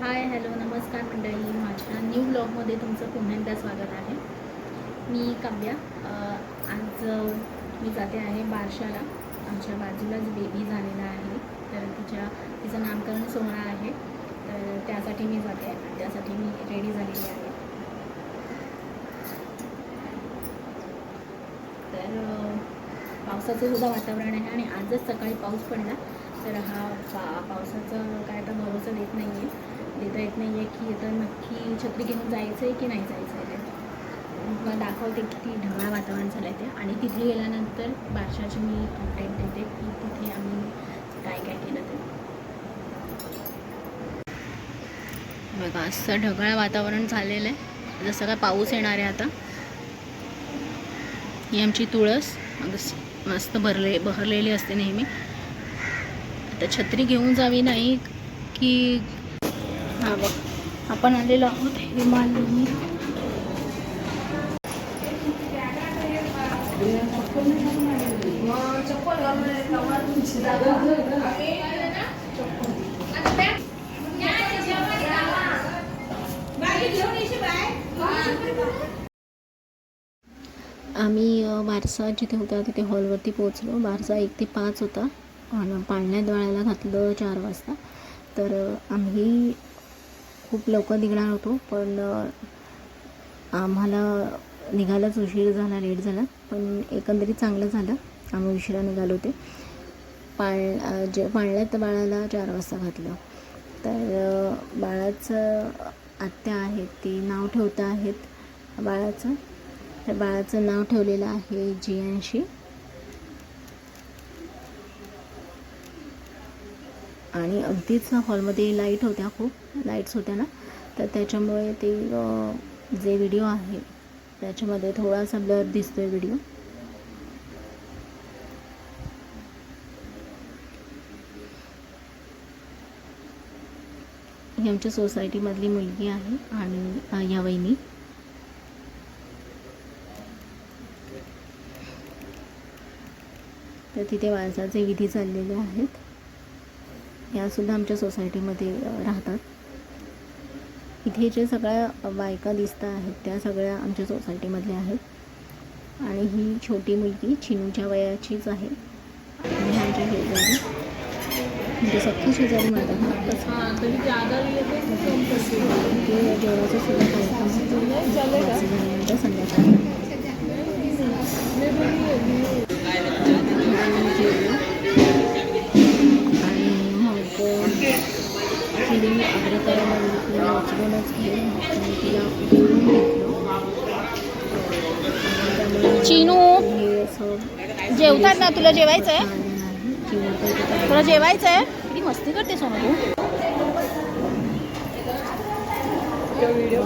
Hi hello नमस्कार मंडळी. माझ्या न्यू ब्लॉगमध्ये तुमचं पुन्हा एकदा स्वागत आहे. मी काव्या. आज मी जाते आहे बारशाला. आमच्या बाजूलाच बेबी झालेला आहे. तर तिच्या तिचं नामकरण सोहळा आहे. तर त्यासाठी मी जाते त्यासाठी मी रेडी झालेली आहे. तर पावसाचं सुद्धा वातावरण आहे आणि आजच सकाळी पाऊस पडला. तर हा पा पावसाचं काय तर भरोसा देत नाही आहे देता येत नाही आहे की आता नक्की छत्री घेऊन जायचं आहे की नाही जायचं आहे ते. मला दाखवते किती ढगाळ वातावरण झालं आहे ते. आणि तिथे गेल्यानंतर बारशाची मी अपडेट देते की तिथे आम्ही काय काय केलं ते. बघा असं ढगाळ वातावरण झालेलं आहे. जसं काय पाऊस येणार आहे आता. ही आमची तुळस. अगस मस्त भरले बहरलेली असते नेहमी. आता छत्री घेऊन जावी नाही की हा बघ. आपण आलेलो आहोत हिमालयनी. आम्ही बारसा जिथे होता तिथे हॉलवरती पोहोचलो. बारसा एक ते पाच होता. आणि पाळण्यात वाळायला घातलं चार वाजता. तर आम्ही खूप लवकर निघणार होतो पण आम्हाला निघायलाच उशीर झाला लेट झाला. पण एकंदरीत चांगलं झालं. आम्ही उशिरा निघालो ते पाळ जे पाळण्यात बाळाला चार वाजता घातलं. तर बाळाचं आत्या आहेत ती नाव ठेवता आहेत बाळाचं. तर बाळाचं नाव ठेवलेलं आहे जियांशी. आणि अगदीच हॉलमध्ये लाइट होत्या खूप लाईट्स होत्या ना. तर त्याच्यामुळे ते जे व्हिडिओ आहे त्याच्यामध्ये थोडासा ब्लर दिसतोय व्हिडिओ. ही आमच्या सोसायटीमधली मुलगी आहे आणि या वहिनी. तर तिथे माणसाचे विधी चाललेले आहेत. यासुद्धा आमच्या सोसायटीमध्ये राहतात. इथे जे सगळ्या बायका दिसत आहेत त्या सगळ्या आमच्या सोसायटीमधल्या आहेत. आणि ही छोटी मुलगी चिनूच्या वयाचीच आहे. आणि आमच्या शेजारी म्हणजे सख्खी शेजारी म्हणतात ना जेवणाचा सुद्धा तिने मी आग्रह करायला घेऊन तिला चिनू जेवतात ना? तुला जेवायचं आहे तुला जेवायचं आहे किती मस्ती करते सोनू व्हिडिओ